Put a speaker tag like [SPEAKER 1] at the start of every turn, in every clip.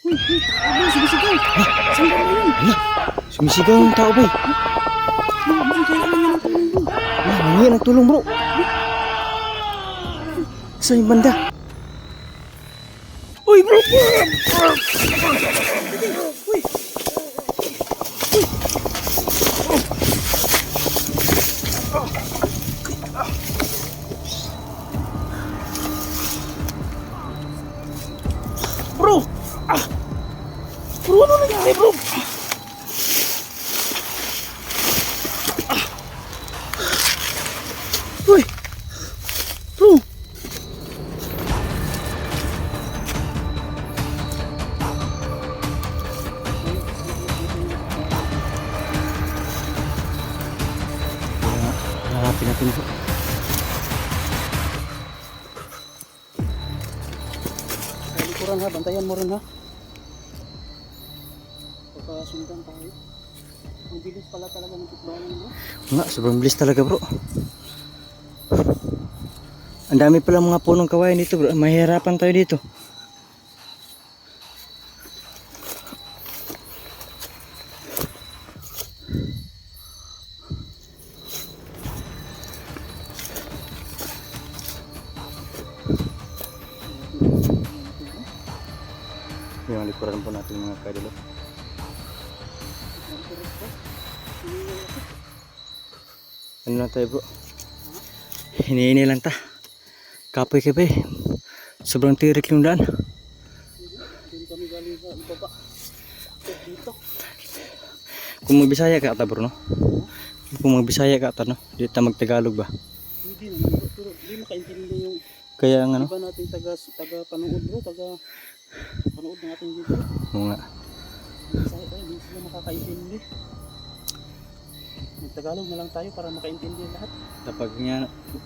[SPEAKER 1] Uy, uy, ano, sumisigaw. Saan ba yun?
[SPEAKER 2] Hala, sumisigaw yung tao ba?
[SPEAKER 1] Ano, ano, kailangan niya ng tulong bro.
[SPEAKER 2] Ah, nangyay ng tulong bro. Sa yung banda.
[SPEAKER 1] Uy, bro! Pala talaga ng tikbalan bro.
[SPEAKER 2] Nga, sobrang bilis talaga bro. Ang dami pala mga punong kawayan dito bro. Mahirapan tayo dito. Ano lang tayo bro? Hinihingi lang ta. Kapoy kapoy. Sobrang tirik yung daan.
[SPEAKER 1] Doon kami galing sa. Akit dito.
[SPEAKER 2] Kung magbisaya ka ata bro no? Kung magbisaya ka ata no? Di ta magtagalog ba?
[SPEAKER 1] Hindi naman pero hindi makaintindi yung
[SPEAKER 2] Kaya ang ano?
[SPEAKER 1] iba nating taga, taga panood bro, taga panood ng ating video.
[SPEAKER 2] Oo nga.
[SPEAKER 1] Hindi sila makakaintindi. Magtagalog na lang tayo para makaintindi lahat.
[SPEAKER 2] Kapag nga,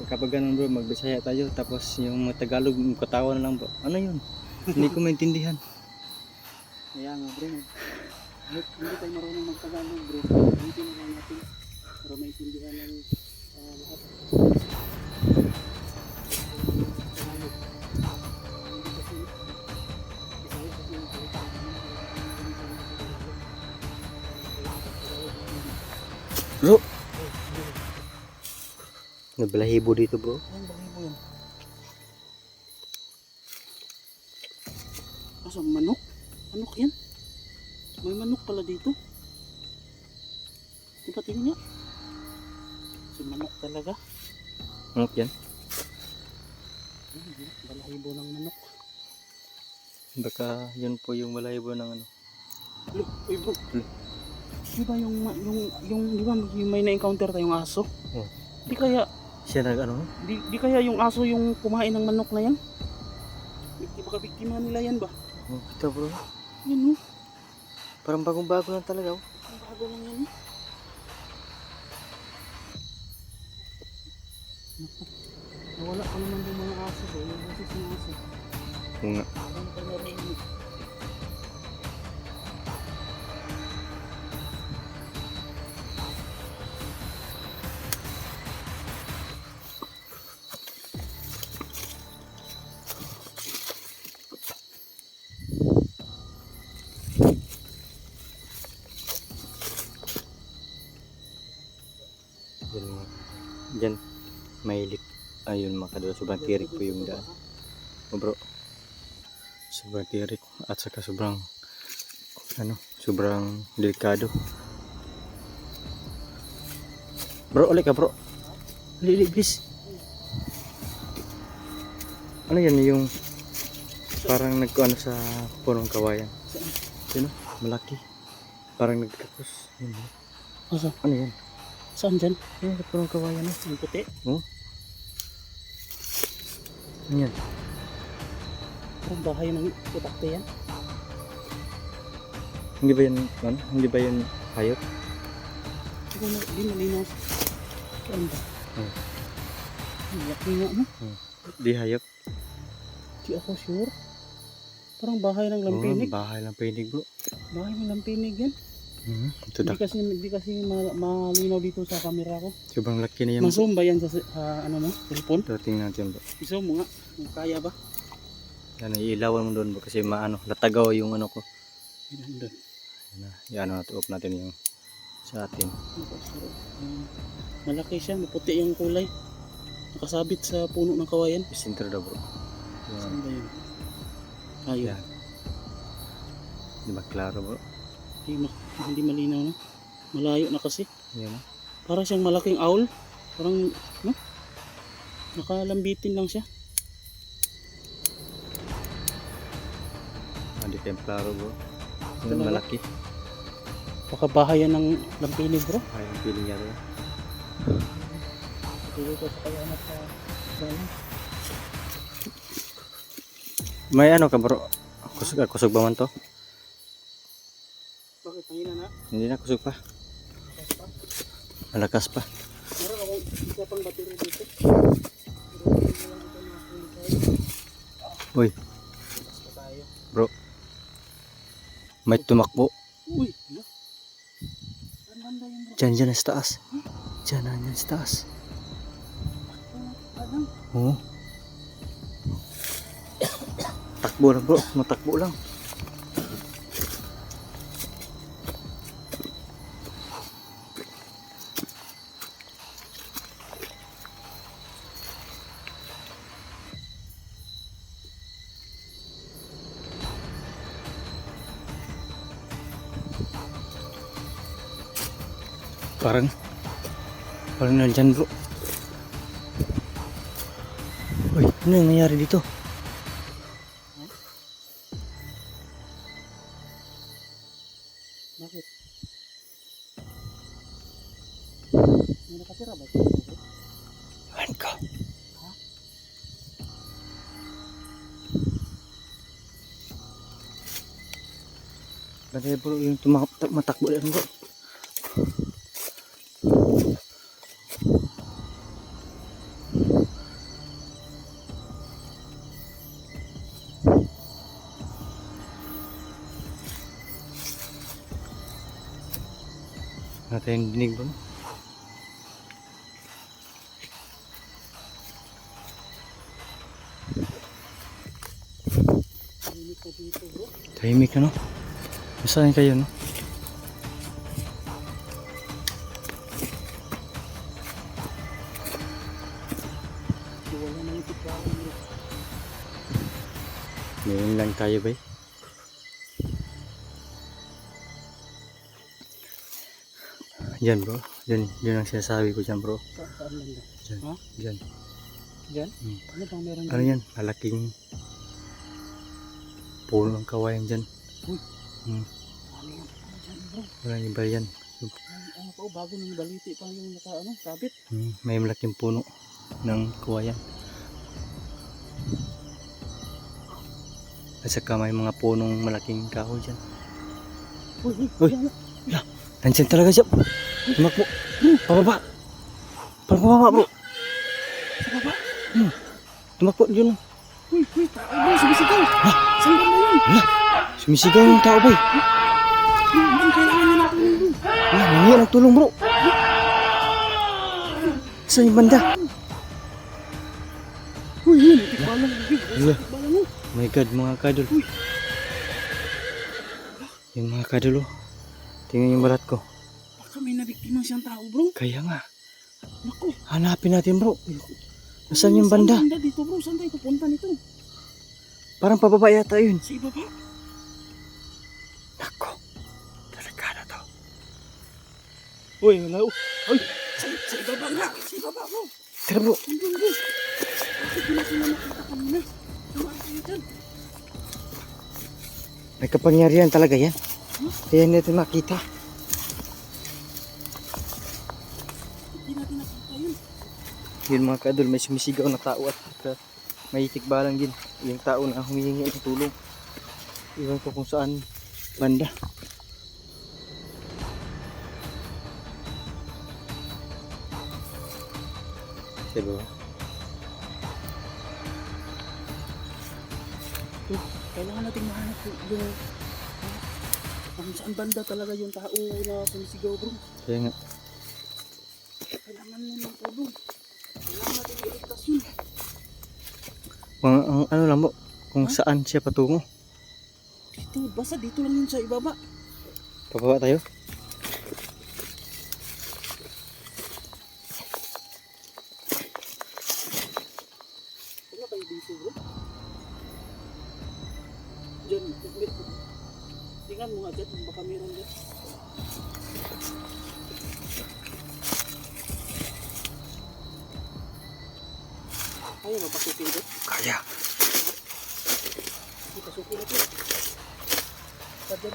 [SPEAKER 2] kapag ganun bro, magbisaya tayo. Tapos yung mga Tagalog, katawa na lang bro. Ano yun? Hindi ko maintindihan.
[SPEAKER 1] Kaya nga bro, hindi tayo marunong magtagalog bro, hindi na lang natin para maintindihan ng
[SPEAKER 2] Bro! Nabalahibo dito bro.
[SPEAKER 1] Asa, manok? Manok yan? May manok pala dito. Di ba tingin niya? Si manok talaga.
[SPEAKER 2] Ano yan?
[SPEAKER 1] Balahibo ng manok.
[SPEAKER 2] Baka yun po yung balahibo ng ano.
[SPEAKER 1] Look, uy bro.
[SPEAKER 2] Hmm.
[SPEAKER 1] Di ba yung, yung, yung, di ba yung may na-encounter tayong aso?
[SPEAKER 2] Oh.
[SPEAKER 1] Di kaya,
[SPEAKER 2] Siya nag ano?
[SPEAKER 1] di, di kaya yung aso yung kumain ng manok na yan? Baka biktima nila yan ba?
[SPEAKER 2] Oh, ito bro.
[SPEAKER 1] Yan oh.
[SPEAKER 2] Parang bagong bago lang talaga oh.
[SPEAKER 1] Ang bago lang yan eh. Naku, Nawala pa naman yung mga aso ko. Yung boses ng aso.
[SPEAKER 2] Oo nga.
[SPEAKER 1] Ano pa narinig?
[SPEAKER 2] Yan mga kadalo. Sobrang tirik po yung daan. Oh, bro. Sobrang tirik. At saka sobrang ano, sobrang delikado. Bro, ulit ka bro. Lili, please. Ano yan yung parang nagkuano sa punong kawayan? Sino? Malaki. Parang nagkakos. Yun, oh.
[SPEAKER 1] Asa?
[SPEAKER 2] Ano yan?
[SPEAKER 1] Saan dyan?
[SPEAKER 2] Yan, sa punong kawayan. Oh.
[SPEAKER 1] Ang puti?
[SPEAKER 2] Ano yan?
[SPEAKER 1] Ang bahay ng putakte yan?
[SPEAKER 2] Hindi ba yan, ano? Hindi ba yan hayop?
[SPEAKER 1] Hindi ko ma- di malinaw. Saan ba?
[SPEAKER 2] Hmm.
[SPEAKER 1] Laki nga no?
[SPEAKER 2] Di hayop?
[SPEAKER 1] Di ako sure. Parang bahay ng
[SPEAKER 2] Oo,
[SPEAKER 1] lampinig.
[SPEAKER 2] bahay lang pinig bro.
[SPEAKER 1] Bahay ng lampinig yan.
[SPEAKER 2] Mhm. Ito
[SPEAKER 1] Hindi kasi, hindi kasi ma- malinaw dito sa camera ko.
[SPEAKER 2] Sobrang laki na yan.
[SPEAKER 1] Masum ba yan sa, sa ano mo?
[SPEAKER 2] Ito, tingnan natin bro.
[SPEAKER 1] Iso mo nga. Kaya ba?
[SPEAKER 2] Yan, iilawan mo doon bro kasi maano, latagaw yung ano ko.
[SPEAKER 1] Yan, doon.
[SPEAKER 2] Yan na, yan na, off natin yung sa atin.
[SPEAKER 1] Malaki siya, maputi yung kulay. Nakasabit sa puno ng kawayan.
[SPEAKER 2] Center daw bro. Yan.
[SPEAKER 1] Saan ba yun? Ayun.
[SPEAKER 2] Yan. Di ba klaro bro?
[SPEAKER 1] Hindi, ma- hindi malinaw na. Malayo na kasi.
[SPEAKER 2] Yan na.
[SPEAKER 1] Para siyang malaking owl. Parang, no? Nakalambitin lang siya.
[SPEAKER 2] Ah, di kayo klaro bro.
[SPEAKER 1] Talaga?
[SPEAKER 2] malaki.
[SPEAKER 1] Baka bahayan ng lampinig bro.
[SPEAKER 2] Ay, feeling niya rin.
[SPEAKER 1] Dito ko sa kaya na sa.
[SPEAKER 2] May ano ka bro? Kusog, ah, kusog ba man to? Hindi na kusog pa. Malakas pa.
[SPEAKER 1] Meron akong isa pang battery dito.
[SPEAKER 2] Uy, bro. May tumakbo.
[SPEAKER 1] Uy!
[SPEAKER 2] Diyan, dyan sa taas. Diyan, nandiyan sa taas.
[SPEAKER 1] Ano?
[SPEAKER 2] Oo. Takbo lang bro, matakbo lang. Parang, parang nandyan bro. Uy, ano yung nangyari dito?
[SPEAKER 1] Bakit? May nakatira ba?
[SPEAKER 2] matakbo lang bro.
[SPEAKER 1] Tahimik
[SPEAKER 2] ano? Saan kayo no? Ngayon lang tayo ba? Yan bro. Yan, yun ang sinasabi ko dyan bro.
[SPEAKER 1] Sa saan banda?
[SPEAKER 2] Dyan.
[SPEAKER 1] Ha?
[SPEAKER 2] Dyan.
[SPEAKER 1] Diyan?
[SPEAKER 2] Hmm.
[SPEAKER 1] Ano bang meron
[SPEAKER 2] Ano yan? Malaking puno ng kawayan dyan.
[SPEAKER 1] Uy.
[SPEAKER 2] Hmm.
[SPEAKER 1] Ano? Ano bro?
[SPEAKER 2] Walang iba yan.
[SPEAKER 1] Ano pa oh, bago nang baliti pa yung naka ano, sabit.
[SPEAKER 2] Hmm. May malaking puno ng kawayan. At saka may mga punong malaking kahoy dyan.
[SPEAKER 1] Uy, uy,
[SPEAKER 2] Uy.
[SPEAKER 1] yan.
[SPEAKER 2] Nandiyan talaga siya. Tumakbo. Pababa. Pababa bro.
[SPEAKER 1] Sa baba.
[SPEAKER 2] Tumakbo yun.
[SPEAKER 1] Uy, uy, tao bro, sumisigaw. Saan banda yun?
[SPEAKER 2] Hala. Sumisigaw yung tao boy. Wala, nangyayang ng tulong bro. Saan yung banda?
[SPEAKER 1] Uy, yun,
[SPEAKER 2] Hala. My God, mga kadol. Yung mga kadol oh. Tingnan yung balat ko.
[SPEAKER 1] Baka may nabiktima siyang tao bro.
[SPEAKER 2] Kaya nga.
[SPEAKER 1] Naku.
[SPEAKER 2] Hanapin natin bro. Nasaan yung banda?
[SPEAKER 1] Saan banda dito bro? Saan tayo pupunta nito?
[SPEAKER 2] Parang pababa yata yun.
[SPEAKER 1] Sa ibaba.
[SPEAKER 2] Nako. Talaga na to.
[SPEAKER 1] Uy, wala. Uy, sa, sa ibaba nga. Sa ibaba bro.
[SPEAKER 2] Tara bro.
[SPEAKER 1] Nandun bro. Bakit na sila nakita kanina? Tumaan tayo dyan.
[SPEAKER 2] May kapangyarihan talaga yan. Kaya hindi natin makita.
[SPEAKER 1] Hindi natin nakita yun.
[SPEAKER 2] Yun mga kadol, may sumisigaw na tao at uh, may tikbalang din. Yung tao na humihingi ng tulong. Iwan ko kung saan banda. Diba?
[SPEAKER 1] So, kailangan natin mahanap yung, ah, kung saan banda talaga yung tao na sumisigaw bro.
[SPEAKER 2] Kaya nga,
[SPEAKER 1] Kailangan mo ng tulong. Kailangan natin iligtas yun.
[SPEAKER 2] mga, ang, ano lang mo, kung saan siya patungo.
[SPEAKER 1] Basta dito lang yun sa ibaba.
[SPEAKER 2] Pababa tayo.
[SPEAKER 1] Wala kayo dito bro. Diyan, wait. Tingnan mo nga dyan, baka meron dyan. Ayaw ba pasukin dyan?
[SPEAKER 2] Kaya.
[SPEAKER 1] Ano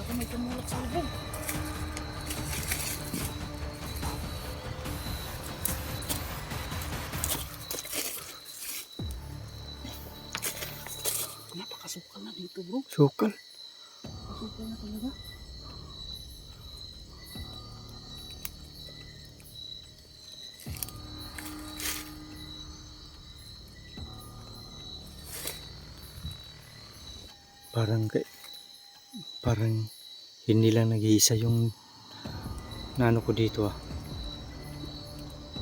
[SPEAKER 1] ka may tumulat sa lubong? Napakasukal na dito bro.
[SPEAKER 2] Sukal. Parang parang hindi lang nag-iisa yung nano ko dito ah.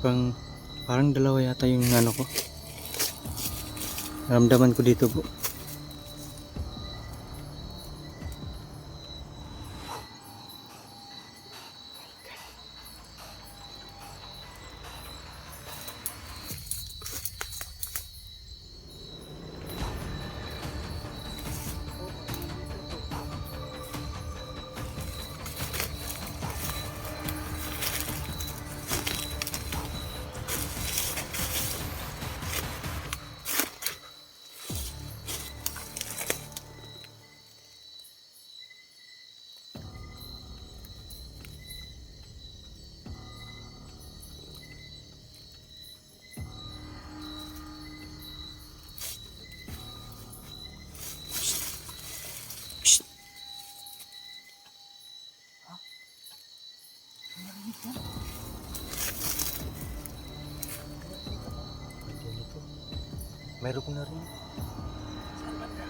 [SPEAKER 2] Parang parang dalawa yata yung nano ko. Ramdaman ko dito po. Ko na rin.
[SPEAKER 1] Saan banda?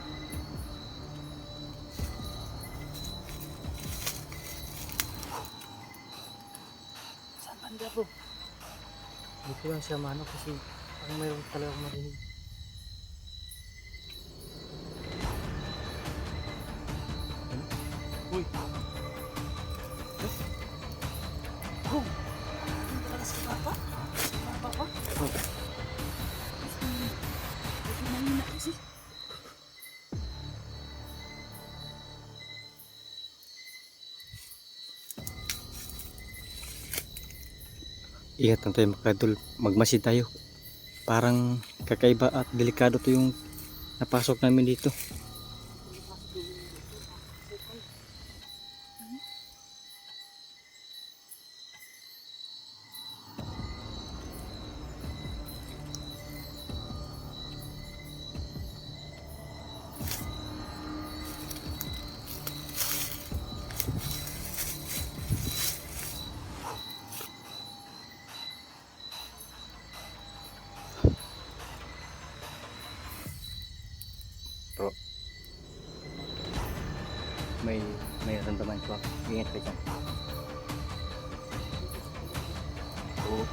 [SPEAKER 1] Saan banda bro?
[SPEAKER 2] Hindi ko lang siya mano kasi parang mayroon talaga akong marinig.
[SPEAKER 1] Uy!
[SPEAKER 2] Ingat lang tayo makadol. Magmasid tayo. Parang kakaiba at delikado to yung napasok namin dito. Ingat ka dyan. Oo.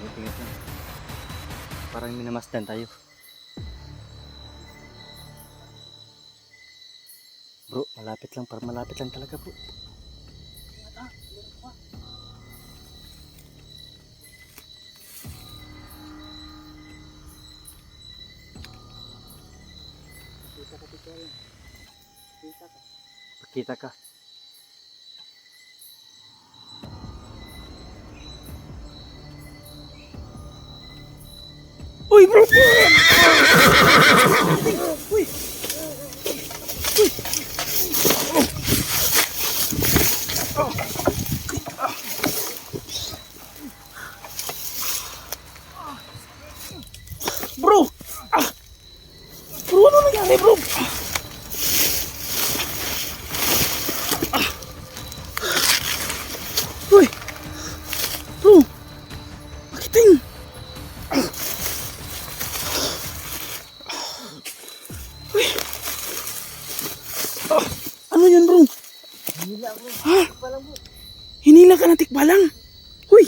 [SPEAKER 2] Ingat, ingat. Parang minamasdan tayo. Bro, malapit lang. Parang malapit lang talaga bro. Pakita ka.
[SPEAKER 1] Uy bro! Uy! Bro! Ng tikbalang. Huy,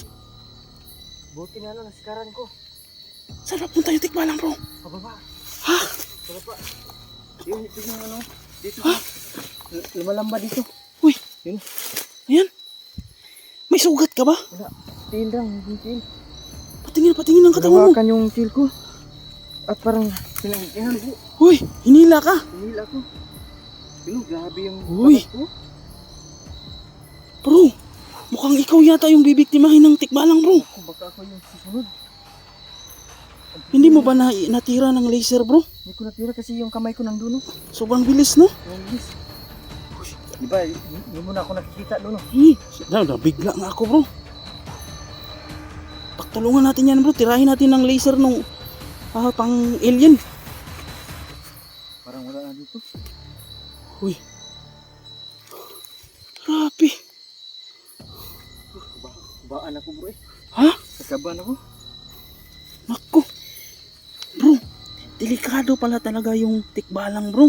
[SPEAKER 2] Buti na lang, nasikaran ko.
[SPEAKER 1] saan papunta yung tikbalang bro?
[SPEAKER 2] Pababa.
[SPEAKER 1] Ha?
[SPEAKER 2] Pababa. Yun, ito yung ano. Dito.
[SPEAKER 1] Ha?
[SPEAKER 2] Lumalamba dito.
[SPEAKER 1] Uy,
[SPEAKER 2] Yun.
[SPEAKER 1] ayan. May sugat ka ba?
[SPEAKER 2] Wala. Tail lang, yung tail.
[SPEAKER 1] Patingin, patingin ng katawan mo.
[SPEAKER 2] Hinawakan yung tail ko. At parang pinangitihan ko.
[SPEAKER 1] Uy, hinila ka.
[SPEAKER 2] Hinila ko. Yun, grabe yung
[SPEAKER 1] Uy.
[SPEAKER 2] bagat ko.
[SPEAKER 1] Bro, mukhang ikaw yata yung bibiktimahin ng tikbalang bro.
[SPEAKER 2] Baka ako yung susunod.
[SPEAKER 1] Hindi mo ba na, natira ng laser bro?
[SPEAKER 2] Hindi ko natira kasi yung kamay ko nandun. oh.
[SPEAKER 1] Sobrang bilis no?
[SPEAKER 2] Yung bilis. Di ba, hindi mo na ako nakikita doon.
[SPEAKER 1] Hmm, na, nabigla nga ako bro. Pagtulungan natin yan bro, tirahin natin ng laser nung ah, pang alien.
[SPEAKER 2] Kakabahan ako.
[SPEAKER 1] Naku. Bro, delikado pala talaga yung tikbalang bro.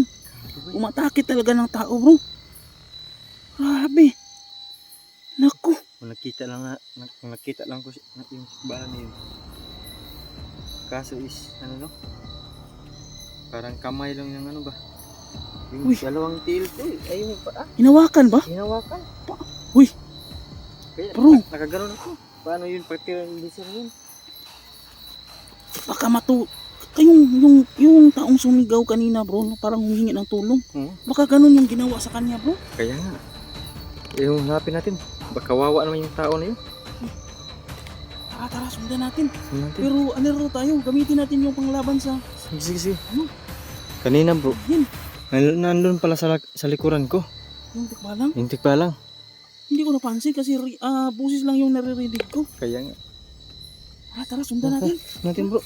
[SPEAKER 1] Umatake talaga ng tao bro. Grabe. Naku.
[SPEAKER 2] Kung nakita lang na, na kung nakita lang ko na yung bala na yun. Kaso is, ano no? Parang kamay lang yung ano ba? Yung
[SPEAKER 1] Uy.
[SPEAKER 2] dalawang tail ko eh. Ayun yung paa.
[SPEAKER 1] Hinawakan ba?
[SPEAKER 2] Hinawakan.
[SPEAKER 1] Uy.
[SPEAKER 2] Kaya,
[SPEAKER 1] Bro.
[SPEAKER 2] nak- nakaganon ako. Paano yun? Pagtira ng laser yun.
[SPEAKER 1] Baka matu... Kayong, yung, yung taong sumigaw kanina bro, na parang humingi ng tulong.
[SPEAKER 2] Oo.
[SPEAKER 1] Baka ganun yung ginawa sa kanya bro.
[SPEAKER 2] Kaya nga. Yung hanapin natin. Baka wawa naman yung tao na yun.
[SPEAKER 1] Ah, tara, sundan natin.
[SPEAKER 2] Ano natin?
[SPEAKER 1] Pero ano tayo, gamitin natin yung panglaban sa...
[SPEAKER 2] Sige, sige, sige.
[SPEAKER 1] Ano?
[SPEAKER 2] Kanina bro.
[SPEAKER 1] Yan,
[SPEAKER 2] Nan- Nandun pala sa, sa likuran ko.
[SPEAKER 1] yung tikbalang.
[SPEAKER 2] Hintik pa lang.
[SPEAKER 1] Hindi ko napansin kasi ah busis lang yung naririnig ko.
[SPEAKER 2] Kaya nga.
[SPEAKER 1] Ah, tara, sundan natin.
[SPEAKER 2] Natin bro.